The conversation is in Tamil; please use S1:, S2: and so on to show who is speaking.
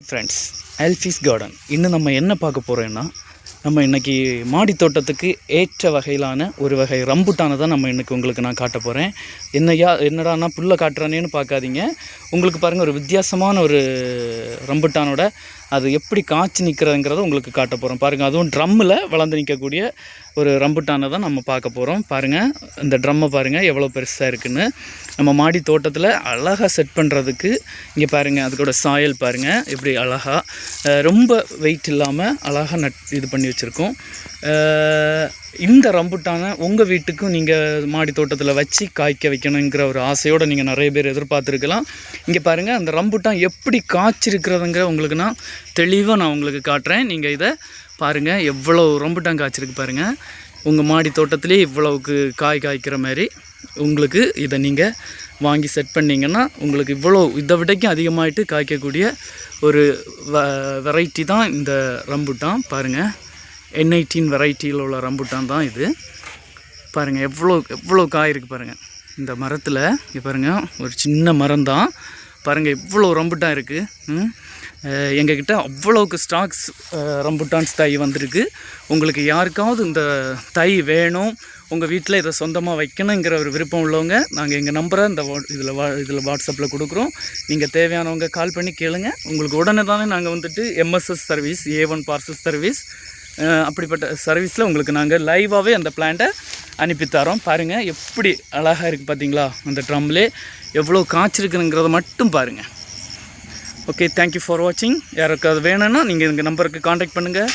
S1: ஃப்ரெண்ட்ஸ் ஆல்ஃபீஸ் கார்டன் இன்னும் நம்ம என்ன பார்க்க போகிறோம்னா நம்ம இன்றைக்கி மாடி தோட்டத்துக்கு ஏற்ற வகையிலான ஒரு வகை ரம்புட்டானை தான் நம்ம இன்றைக்கி உங்களுக்கு நான் காட்ட போகிறேன் என்னையா என்னடானா புல்லை காட்டுறானேன்னு பார்க்காதீங்க. உங்களுக்கு பாருங்கள் ஒரு வித்தியாசமான ஒரு ரம்புட்டானோட அது எப்படி காய்ச்சி நிற்கிறதுங்கிறத உங்களுக்கு காட்ட போகிறோம் பாருங்கள் அதுவும் ட்ரம்மில் வளர்ந்து நிற்கக்கூடிய ஒரு ரம்புட்டானை தான் நம்ம பார்க்க போகிறோம் பாருங்கள் இந்த ட்ரம்மை பாருங்கள் எவ்வளோ பெருசாக இருக்குன்னு. நம்ம மாடி தோட்டத்தில் அழகாக செட் பண்ணுறதுக்கு இங்கே பாருங்கள் அதுக்கூட சாயல் பாருங்கள் எப்படி அழகாக ரொம்ப வெயிட் இல்லாமல் அழகாக நட் இது பண்ணி வச்சுருக்கோம். இந்த ரம்புட்டானை உங்கள் வீட்டுக்கும் நீங்கள் மாடி தோட்டத்தில் வச்சு காய்க்க வைக்கணுங்கிற ஒரு ஆசையோடு நீங்கள் நிறைய பேர் எதிர்பார்த்துருக்கலாம். இங்கே பாருங்கள் அந்த ரம்புட்டான் எப்படி காய்ச்சிருக்கிறதுங்கிற உங்களுக்குன்னா தெளிவாக நான் உங்களுக்கு காட்டுறேன். நீங்கள் இதை பாருங்கள் எவ்வளோ ரம்புட்டான் காய்ச்சிருக்கு பாருங்கள் உங்கள் மாடி தோட்டத்துலேயே இவ்வளவுக்கு காய் காய்க்கிற மாதிரி உங்களுக்கு இதை நீங்கள் வாங்கி செட் பண்ணிங்கன்னா உங்களுக்கு இவ்வளோ இதை விடைக்கும் அதிகமாகிட்டு காய்க்கக்கூடிய ஒரு வ வெரைட்டி தான் இந்த ரம்புட்டான். பாருங்கள் என்ஐடின் வெரைட்டியில் உள்ள ரம்புட்டான் தான் இது. பாருங்கள் எவ்வளோ எவ்வளோ காய் இருக்குது பாருங்கள் இந்த மரத்தில் இங்கே பாருங்கள் ஒரு சின்ன மரம் தான் பாருங்கள் இவ்வளோ ரம்புட்டான் இருக்குது எங்ககிட்ட அவ்வளோக்கு ஸ்டாக்ஸ் ரம்புட்டான்ஸ் தை வந்திருக்கு. உங்களுக்கு யாருக்காவது இந்த தை வேணும் உங்கள் வீட்டில் இதை சொந்தமாக வைக்கணுங்கிற ஒரு விருப்பம் உள்ளவங்க நாங்கள் எங்கள் நம்பரை இந்த வா இதில் வா இதில் வாட்ஸ்அப்பில் கொடுக்குறோம். நீங்கள் தேவையானவங்க கால் பண்ணி கேளுங்க. உங்களுக்கு உடனே தானே நாங்கள் வந்துட்டு MSS service A one parcel service அப்படிப்பட்ட சர்வீஸில் உங்களுக்கு நாங்கள் லைவாகவே அந்த பிளான்ட்டை அனுப்பி தரோம் பாருங்கள் எப்படி அழகாக இருக்குது பார்த்தீங்களா அந்த ட்ரம்லே எவ்வளோ காய்ச்சிருக்குங்கிறத மட்டும் பாருங்கள் ஓகே தேங்க்யூ ஃபார் வாட்சிங் யாருக்காவது வேணும்னா நீங்கள் எங்கள் நம்பருக்கு காண்டாக்ட் பண்ணுங்கள்